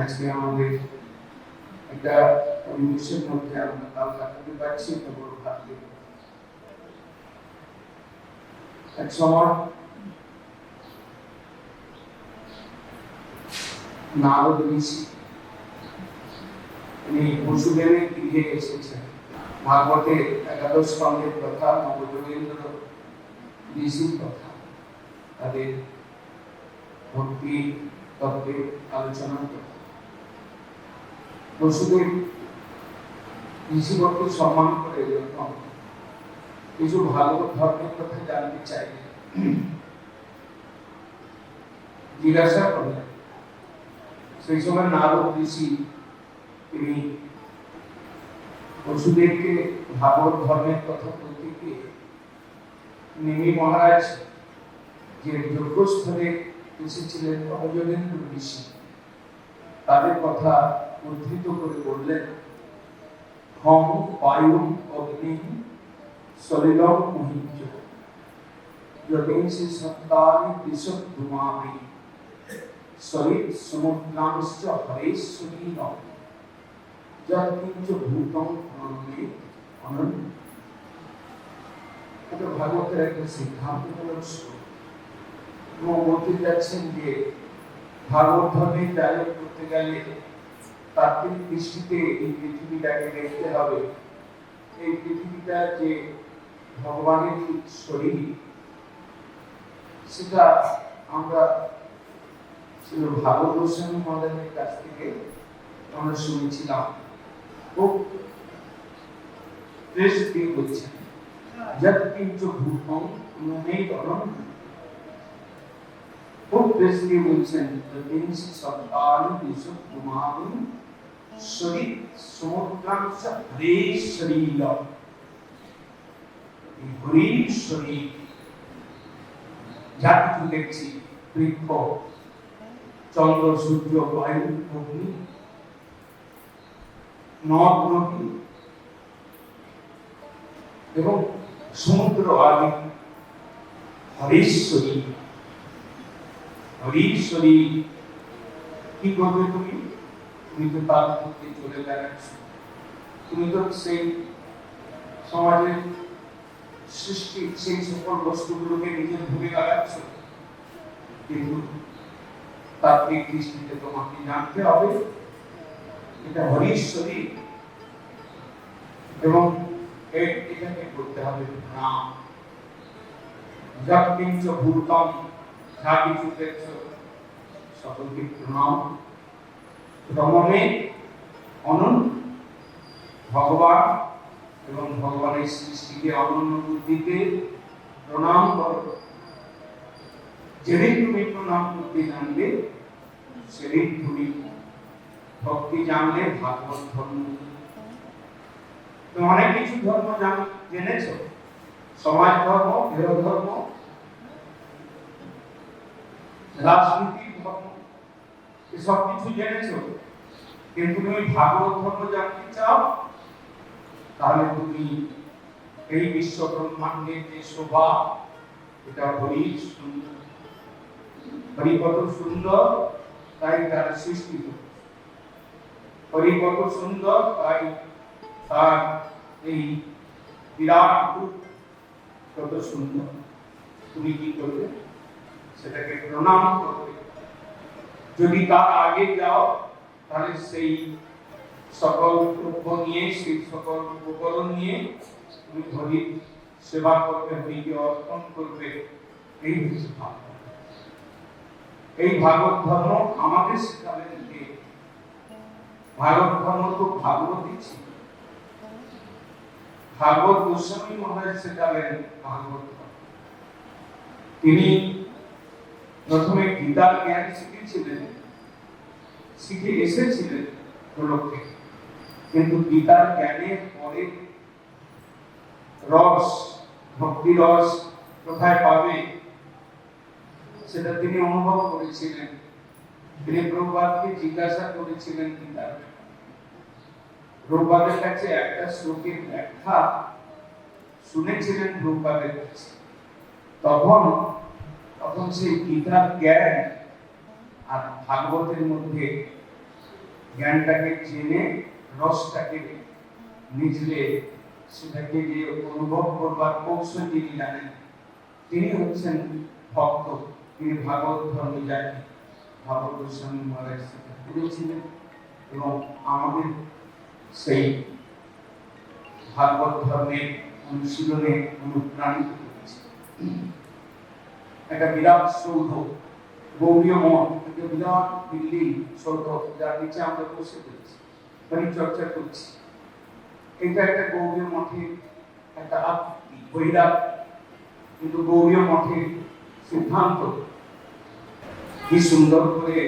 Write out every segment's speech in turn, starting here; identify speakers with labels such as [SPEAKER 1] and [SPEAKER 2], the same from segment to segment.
[SPEAKER 1] আজকে আমাদের একটা মধ্যে আমরা পারছি বড় এক সময় গৃহে এসেছেন। ভাগবতে একাদশ স্কন্ধের কথা, নবযোগেন্দ্র ঋষির কথা, তাদের ভক্তি তত্ত্বের আলোচনার কথা। বসুদেব ঋষিবরকে সম্মান করে যখন কিছু ভালো ধর্মের কথা জানতে চাইলে জিজ্ঞাসা করলেন, সেই সময় নারদ ঋষি তিনি বসুদেবকে ভাগবত ধর্মের কথা বলতে গিয়ে নিমি মহারাজ যে যজ্ঞস্থলে এসেছিলেন অবজনেন্দ্র ঋষি, তাদের কথা উদ্ধৃত করে বললেন, হম বায়ু অগ্নি সলিলম মুহিঞ্চ। যদেশে সত্তানি দিশত ধুমামি। সলিত সমুদ্রাংশ্চ হরেশ্বরী নম যৎ কিঞ্চ ভূতম অনন্যে অনন্য। এটা ভাগবতের একটা সিদ্ধান্তমূলক শ্লোক এবং বলতে যাচ্ছেন যে, ভাগবত ধর্মের ডায়লগ করতে গেলে তাত্ত্বিক দৃষ্টিতে এই পৃথিবীটাকে দেখতে হবে। এই পৃথিবীটা যে ভগবানের শরীর, সেটা আমরা ভাগবত গোস্বামী কাছ থেকে আমরা শুনেছিলাম। খুব বেশ দিয়ে বলছেন, যত কিন্তু ভূতম নেই অনন্য খুব বেশ দিয়ে বলছেন সপ্তাহ বিশুদ্ধ কুমারী শরীর সমুদ্রাংশ হরে শরীর এই হরি শরীর যা কিছু দেখছি, বৃক্ষ, চন্দ্র, সূর্য, বায়ু, অগ্নি, নদ, নদী, এবং সমুদ্র আদি হরেশ্বরী হরিশ্বরী কি করবে তুমি? তুমি তো তার মধ্যে চলে বেড়াচ্ছ তুমি তো সেই সমাজের সৃষ্টি, সেই সকল বস্তুগুলোকে নিজের ভুলে বেড়াচ্ছ কিন্তু তাত্ত্বিক দৃষ্টিতে তোমাকে জানতে হবে, এটা হরিশ্বরী এবং এটাকে করতে হবে নাম। যৎকিঞ্চ ভূতম, যা কিছু দেখছ, সকলকে প্রণাম। রমণে, অনন্ত, ভগবান এবং ভগবানের সৃষ্টিকে অনন্য বুদ্ধিতে প্রণাম করো। যেদিন তুমি প্রণাম করতে জানবে, সেদিন তুমি ভক্তি জানলে ভাগবত ধর্ম। তুমি অনেক কিছু ধর্ম জান, জেনেছ। সমাজ ধর্ম গৃহ ধর্ম, রাজনীতি ধর্ম। এসব কিছু জেনেছ? কিন্তু তুমি ভাগবত ধর্ম জানতে চাও? তাহলে তুমি এই বিশ্ব ব্রহ্মাণ্ডের যে শোভা, এটা হরি সুন্দর। হরি কত সুন্দর, তাই তার সৃষ্টি হরি কত সুন্দর, তাই তার এই বিরাট কত সুন্দর। তুমি কি করবে? সেটাকে প্রণাম করবে যদি তার আগে যাও, তাহলে সেই সকল দ্রব্য নিয়ে, সেই সকল উপকরণ নিয়ে তুমি হরির সেবা করবে হরিকে অর্পণ করবে। এই হচ্ছে এই ভাগবত ধর্ম আমাদের শেখাবেন কে? ভাগবত ধর্ম তো ভাগবতই ছিল। ভাগবত গোস্বামী মহারাজ শেখালেন ভাগবত। তিনি প্রথমে গীতার জ্ঞান শিখেছিলেন শিখে এসেছিলেন গোলকে কিন্তু গীতার জ্ঞানের পরে রস, ভক্তি রস কোথায় পাবে, সেটা তিনি অনুভব করেছিলেন। তিনি প্রভুপাদকে জিজ্ঞাসা করেছিলেন গীতার। প্রভুপাদের কাছে একটা শ্লোকের ব্যাখ্যা শুনেছিলেন প্রভুপাদের কাছে। তখন তখন সেই গীতার জ্ঞান আর ভাগবতের মধ্যে জ্ঞানটাকে জেনে, রসটাকে নিজলে সেটাকে যে অনুভব করবার কৌশল যিনি জানেন, তিনি হচ্ছেন ভক্ত, তিনি ভাগবত ধর্মে জানেন ভাগবত গোস্বামী মহারাজ সেটা করেছিলেন এবং আমাদের সেই ভাগবত ধর্মের অনুশীলনে অনুপ্রাণিত করেছে একটা বিরাট সৌধ, গৌরীয় মঠ, একটা বিরাট বিল্ডিং সৌধ, যার নিচে আমরা বসে রয়েছি পরিচর্যা করছি। এটা একটা গৌরীয় মঠের একটা আপত্তি বৈরাগ কিন্তু গৌরীয় মঠের সিদ্ধান্ত। কি সুন্দর করে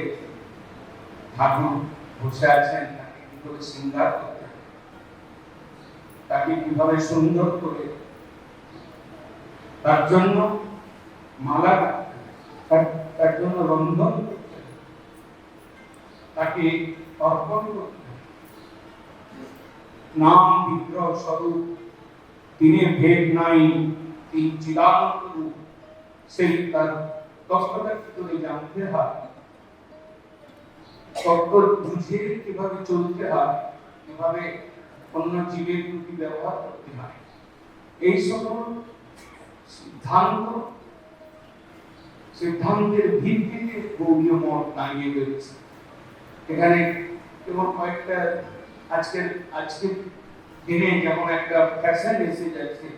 [SPEAKER 1] ঠাকুর বসে আছেন, তাকে কি করে শৃঙ্গার করতে তাকে কীভাবে সুন্দর করে তার জন্য মালা জন্য রন্ধন তাকে অর্পণ নাম বিগ্রহ স্বরূপ তিনি ভেদ নাই সেই তার জানতে হয়। তত্ত্ব বুঝে কীভাবে চলতে হয়, কীভাবে অন্য জীবের প্রতি ব্যবহার করতে হয়। এই সকল সিদ্ধান্ত সিদ্ধান্তের ভিত্তিতে গৌরীয় মঠ দাঁড়িয়ে রয়েছে। এখানে কেবল কয়েকটা আজকের আজকের দিনে যেমন একটা ফ্যাশন এসে যাচ্ছে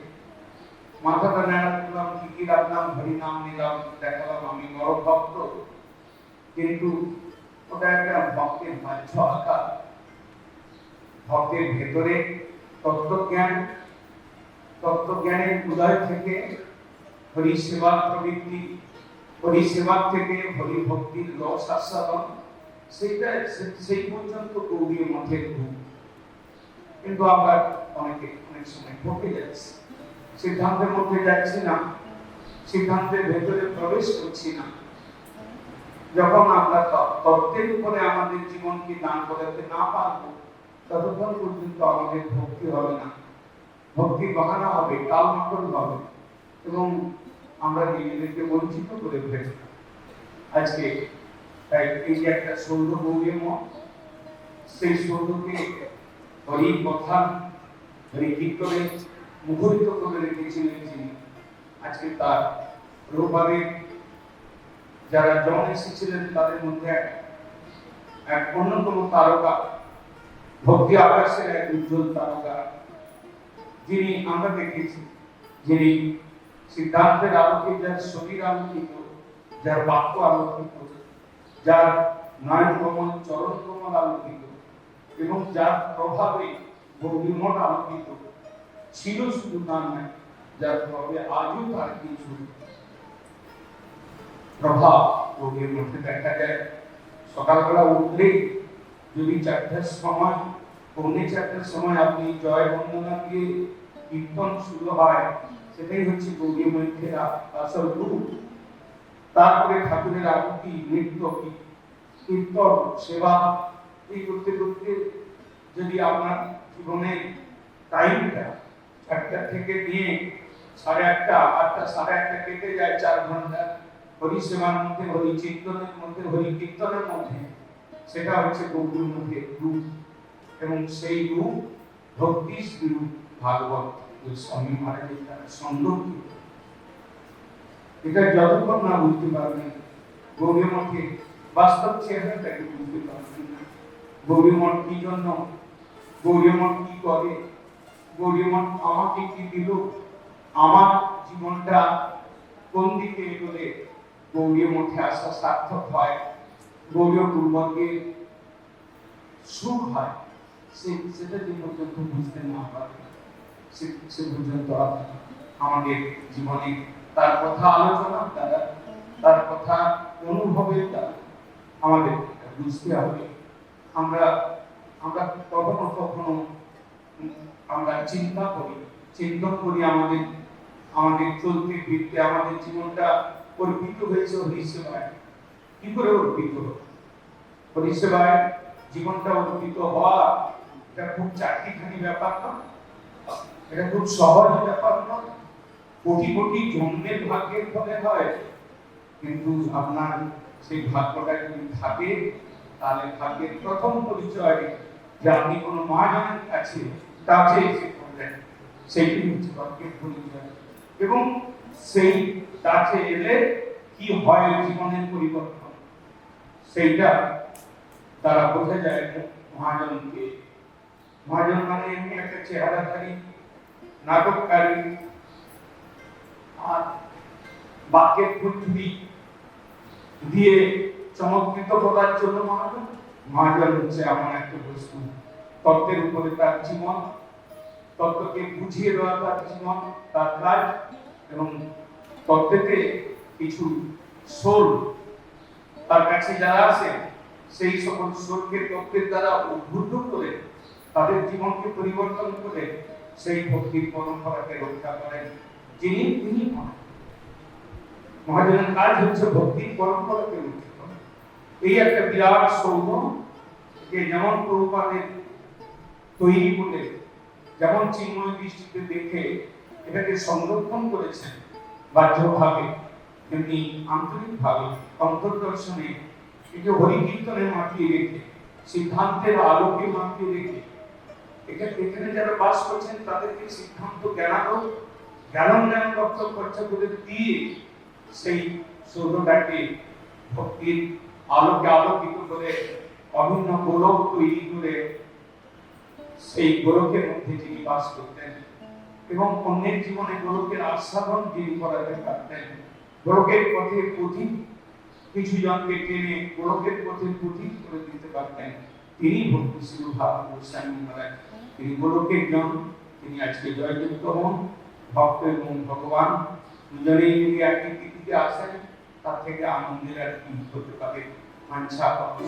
[SPEAKER 1] রাখলাম নিলাম, দেখালাম, আমি বড় ভক্ত। কিন্তু ওটা একটা ভক্তের বাহ্য আকার। ভক্তের ভেতরে তত্ত্বজ্ঞান, তত্ত্বজ্ঞানের উদয় থেকে হরি সেবা প্রবৃত্তি হরি সেবা থেকে হরি ভক্তির রস আস্বাদন সেইটা সেই পর্যন্ত গৌরী মঠের রূপ কিন্তু আমরা অনেকে অনেক সময় ঠকে যাচ্ছি। সিদ্ধান্তের মধ্যে যাচ্ছি না, সিদ্ধান্তের ভেতরে প্রবেশ করছি না। যখন আমরা তত্ত্বের উপরে আমাদের জীবনকে দান করাতে না পারব, ততক্ষণ পর্যন্ত আমাদের ভক্তি হবে না। ভক্তি বাহানা হবে কাল হবে। এবং আমরা নিজেদেরকে বঞ্চিত করে ফেলব আজকে তাই এই যে একটা সৌধ গৌরী মঠ, সেই সৌধকে হরি কথা, হরি কীর্তনে মুখরিত করে রেখেছিলেন যিনি। আজকে তার রূপারে যারা জন এসেছিলেন, তাদের মধ্যে এক অন্যতম তারকা, ভক্তি আকাশের এক উজ্জ্বল তারকা, যিনি আমরা দেখেছি, যিনি সিদ্ধান্তের আলোকে যার শরীর আলোকিত, যার বাক্য আলোকিত, যার নয়ন কমল, চরণ কমল আলোকিত এবং যার প্রভাবে গৌরীমঠ আলোকিত ছিল শুধু তা নয়, যার প্রভাবে আজও তার কিছু প্রভাব গৌরীর মধ্যে দেখা যায়। সকালবেলা উঠলেই যদি চারটার সময়, পৌনে চারটার সময় আপনি জয় বন্দনা দিয়ে কীর্তন শুরু হয় সেটাই হচ্ছে গৌরী মধ্যের আসল রূপ। তারপরে ঠাকুরের আরতি নৃত্য কীর্তন, সেবা, এই করতে করতে যদি আপনার জীবনে টাইমটা একটা থেকে নিয়ে সাড়ে আটটা আটটা, সাড়ে আটটা কেটে যায় চার ঘণ্টা হরি সেবার মধ্যে হরি, চিন্তনের মধ্যে হরি, কীর্তনের মধ্যে, সেটা হচ্ছে গৌরীর মধ্যে রূপ। এবং সেই রূপ ভক্তি রূপ ভাগবত। স্বামী মহারাজের দ্বারা সংরক্ষিত এটা যতক্ষণ না বুঝতে বাস্তব বুঝতে না? গৌরী মঠ কি জন্য? গৌরী মঠ কি করে? গৌরী মঠ আমাকে কি দিল? আমার জীবনটা কোন দিকে এগোলে গৌরী মঠে আসা সার্থক হয়? গৌরী পূর্বকে সুখ হয়? সেটা যে পর্যন্ত বুঝতে না পারে সে পর্যন্ত আমাদের জীবনে তার কথা আলোচনার দ্বারা তার কথা অনুভবের দ্বারা আমাদের বুঝতে হবে। আমরা আমরা কখনো কখনো আমরা চিন্তা করি চিন্তন করি আমাদের আমাদের চলতে ফিরতে আমাদের জীবনটা অর্পিত হয়েছে হরিসেবায় কি করে অর্পিত হলো? পরিষেবায় জীবনটা অর্পিত হওয়া এটা খুব চাকরিখানি ব্যাপার না? এটা খুব সহজ ব্যাপার না কোটি কোটি জন্মের ভাগ্যের ফলে হয়, কিন্তু আপনার সেই ভাগ্যটা যদি থাকে, তাহলে ভাগ্যের প্রথম পরিচয় যে আপনি কোনো মহাজনের কাছে কাছে এসে করলেন সেইটি হচ্ছে ভাগ্যের পরিচয়। এবং সেই কাছে এলে কি হয় জীবনের পরিবর্তন? সেইটা তারা বোঝা যায় মহাজনকে। মহাজন মানে এমনি একটা চেহারাধারী নাটককারী আর বাক্যের ফুটফুটি দিয়ে চমৎকৃত করার জন্য মহাজন মহাজন হচ্ছে এমন একটা বস্তু। তত্ত্বের উপরে তার জীবন, তত্ত্বকে বুঝিয়ে দেওয়া তার জীবন, তার কাজ এবং তত্ত্বেতে কিছু সোল তার কাছে যারা আছে সেই সকল সোলকে তত্ত্বের দ্বারা উদ্বুদ্ধ করে তাদের জীবনকে পরিবর্তন করে সেই ভক্তির পরম্পরাকে রক্ষা করেন যিনি তিনি। মহাজনের কাজ হচ্ছে ভক্তির পরম্পরাকে রক্ষা করা এই একটা বিরাট সৌধ যে যেমন প্রভুপাদের তৈরি করে যেমন চিন্ময় দৃষ্টিতে দেখে এটাকে সংরক্ষণ করেছেন বাহ্যভাবে, তেমনি আন্তরিকভাবে অন্তর্দর্শনে একে হরিকীর্তনে মাতিয়ে রেখে, সিদ্ধান্তের আলোকে মাতিয়ে রেখে এখানে এখানে যারা বাস করছেন, তাদেরকে সিদ্ধান্ত জ্ঞানালো জ্ঞান জ্ঞান রক্ত খরচা করে দিয়ে সেই সৌধটাকে ভক্তির আলোকে আলোকিত করে, অভিন্ন গোলক তৈরি করে সেই গোলকের মধ্যে যিনি বাস করতেন এবং অন্যের জীবনে গোলকের আস্বাদন যিনি করাতে পারতেন, গোলকের পথে পথিক কিছু জনকে টেনে গোলকের পথে পথিক করে দিতে পারতেন। তিনি ভক্তি শ্রী ভাবন গোস্বামী মহারাজ তিনি গোলকের জন তিনি আজকে জয়যুক্ত হন, ভক্ত এবং ভগবান। দুজনেই যদি একই তিথিতে আসেন, তার থেকে আনন্দের আর কি হতে পারে? মানসা ভক্ত